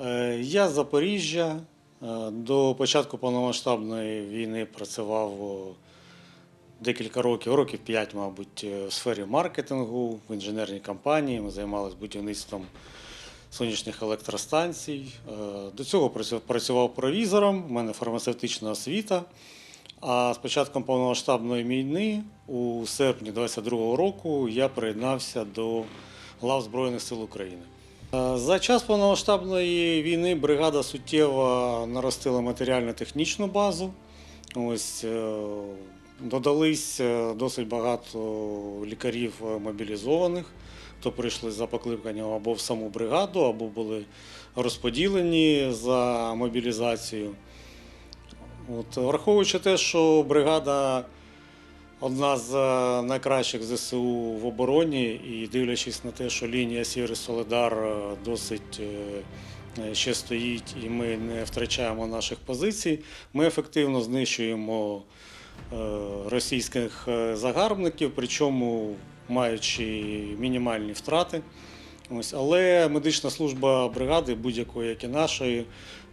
Е, Я з Запоріжжя. Е, До початку повномасштабної війни працював декілька років, років 5, мабуть, е, в сфері маркетингу в інженерній компанії. Ми займалися будівництвом сонячних електростанцій. До цього працю- працював провізором, у мене фармацевтична освіта. А з початком повномасштабної війни у серпні 22-го року я приєднався до лав Збройних сил України. Е, За час повномасштабної війни бригада суттєво наростила матеріально-технічну базу. Ось е, додались е, досить багато лікарів мобілізованих, хто прийшли за покликанням або в саму бригаду, або були розподілені за мобілізацію. От, враховуючи те, що бригада одна з е, найкращих ЗСУ в обороні, і дивлячись на те, що лінія Сірий Солидар е, досить е, ще стоїть, і ми не втрачаємо наших позицій, ми ефективно знищуємо російських загарбників, причому маючи мінімальні втрати. Ось, але медична служба бригади, будь-якої, як і нашої,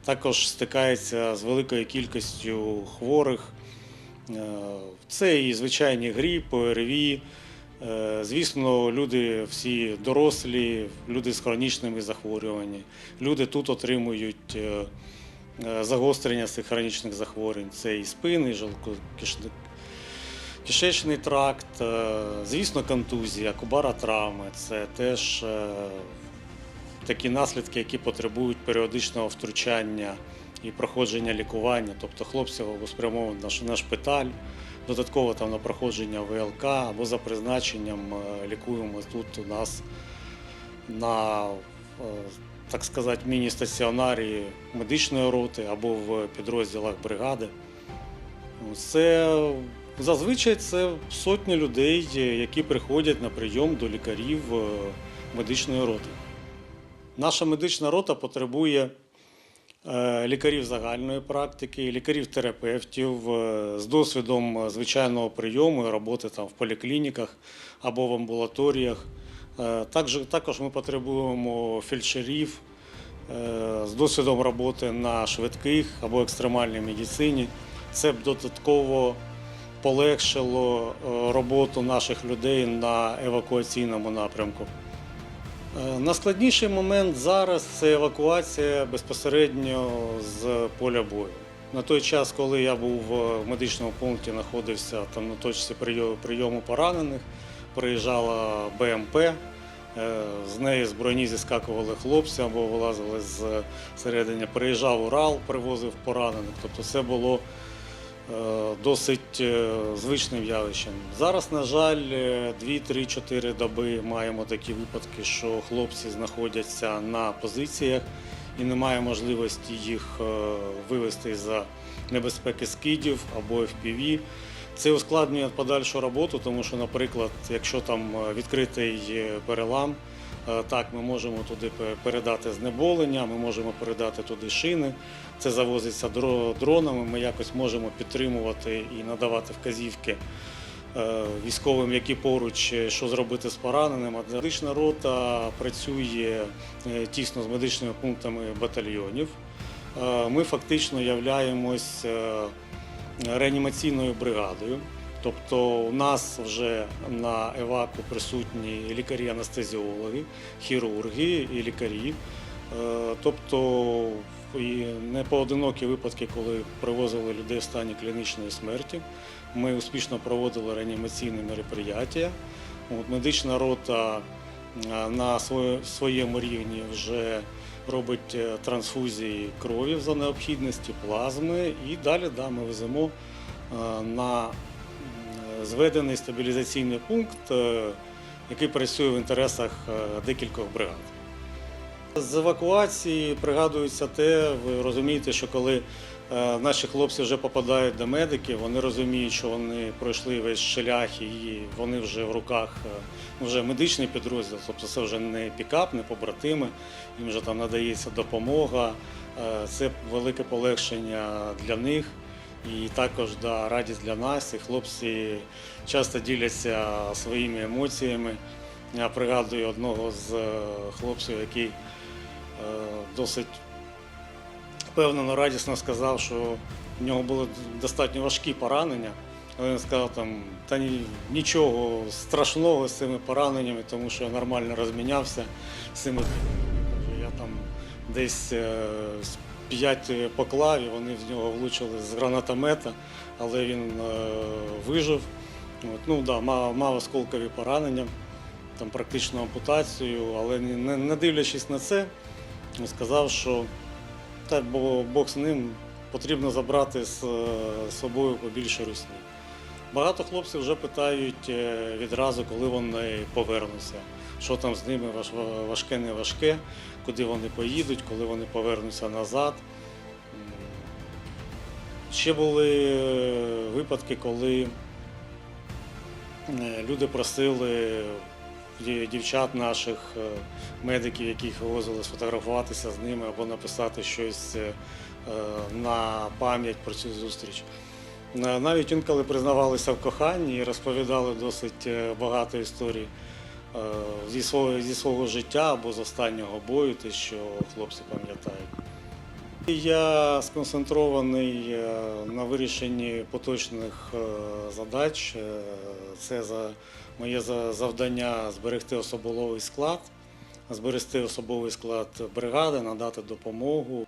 також стикається з великою кількістю хворих. Е, Це і звичайні гріп, ОРВІ. Е, Звісно, люди всі дорослі, люди з хронічними захворюваннями. Люди тут отримують е, загострення цих хронічних захворювань. Це і спини, і желудочно- кишечний тракт, звісно, контузія, кубаротравми. Це теж такі наслідки, які потребують періодичного втручання і проходження лікування. Тобто хлопців або спрямовано на шпиталь, додатково там на проходження ВЛК або за призначенням е, лікуємо тут у нас на, е, так сказати, міні-стаціонарі медичної роти або в підрозділах бригади. Це зазвичай це сотні людей, які приходять на прийом до лікарів е, медичної роти. Наша медична рота потребує лікарів загальної практики, лікарів-терапевтів е, з досвідом е, звичайного прийому і роботи там в поліклініках або в амбулаторіях. Е, Також, також ми потребуємо фельдшерів е, з досвідом роботи на швидких або екстремальній медицині. Це б додатково полегшило е, роботу наших людей на евакуаційному напрямку. Е, Найскладніший момент зараз це евакуація безпосередньо з поля бою. На той час, коли я був в медичному пункті, знаходився там на точці прийому- поранених, приїжджала БМП, е, з неї з броні зіскакували хлопці або вилазили з. Приїжджав Урал, привозив поранених. Тобто це було досить е, звичним явищем. Зараз, на жаль, 2-3-4 доби маємо такі випадки, що хлопці знаходяться на позиціях і немає можливості їх е, вивести за небезпеки скидів або FPV. Це ускладнює подальшу роботу, тому що, наприклад, якщо там е, відкритий е, перелам, е, так, ми можемо туди передати знеболення, ми можемо передати туди шини. Це завозиться дро- дронами. Ми якось можемо підтримувати і надавати вказівки е, військовим, які поруч, е, що зробити з пораненим. Медична рота працює е, тісно з медичними пунктами батальйонів. Е, Ми фактично являємось е, реанімаційною бригадою. Тобто у нас вже на еваку присутні лікарі-анестезіологи, хірурги і лікарі. Е, Тобто і не поодинокі випадки, коли привозили людей в стані клінічної смерті. Ми успішно проводили реанімаційні мероприятия. От, медична рота е, на своєму рівні вже робить е, трансфузії крові за необхідності, плазми. І далі да, ми веземо на зведений стабілізаційний пункт, е, який працює в інтересах е, декількох бригад. З евакуації пригадується те, ви розумієте, що коли е, наші хлопці вже попадають до медиків, вони розуміють, що вони пройшли весь шлях і вони вже в руках ну, вже медичний підрозділ, тобто це вже не пікап, не побратими, їм вже там надається допомога. Це велике полегшення для них. І також да, радість для нас. І хлопці часто діляться своїми емоціями. Я пригадую одного з е, хлопців, який е, досить впевнено, радісно сказав, що в нього були достатньо важкі поранення. Але він сказав там, та нічого страшного з цими пораненнями, тому що я нормально розмінявся з цими. Я там десь е, п'ять поклав, і вони в нього влучили з гранатомета, але він е, вижив. От, ну, да, мав, мав осколкові поранення, там практично ампутацію, але не, не- дивлячись на це, сказав, що та, бо Бог з ним потрібно забрати з е, собою побільше русні. Багато хлопців вже питають е, відразу, коли вони повернуться. Що там з ними важке, не важке, куди вони поїдуть, коли вони повернуться назад. Ще були е, випадки, коли е, люди просили дівчат наших е, медиків, яких вивозили сфотографуватися з ними або написати щось е, на пам'ять про цю зустріч. Навіть інколи признавалися в коханні і розповідали досить е, багато історій е, зі свого, зі свого життя або з останнього бою, те, що хлопці пам'ятають. Я сконцентрований е, на вирішенні поточних е, задач. Е, Це за моє завдання зберегти особовий склад, зберегти особовий склад бригади, надати допомогу.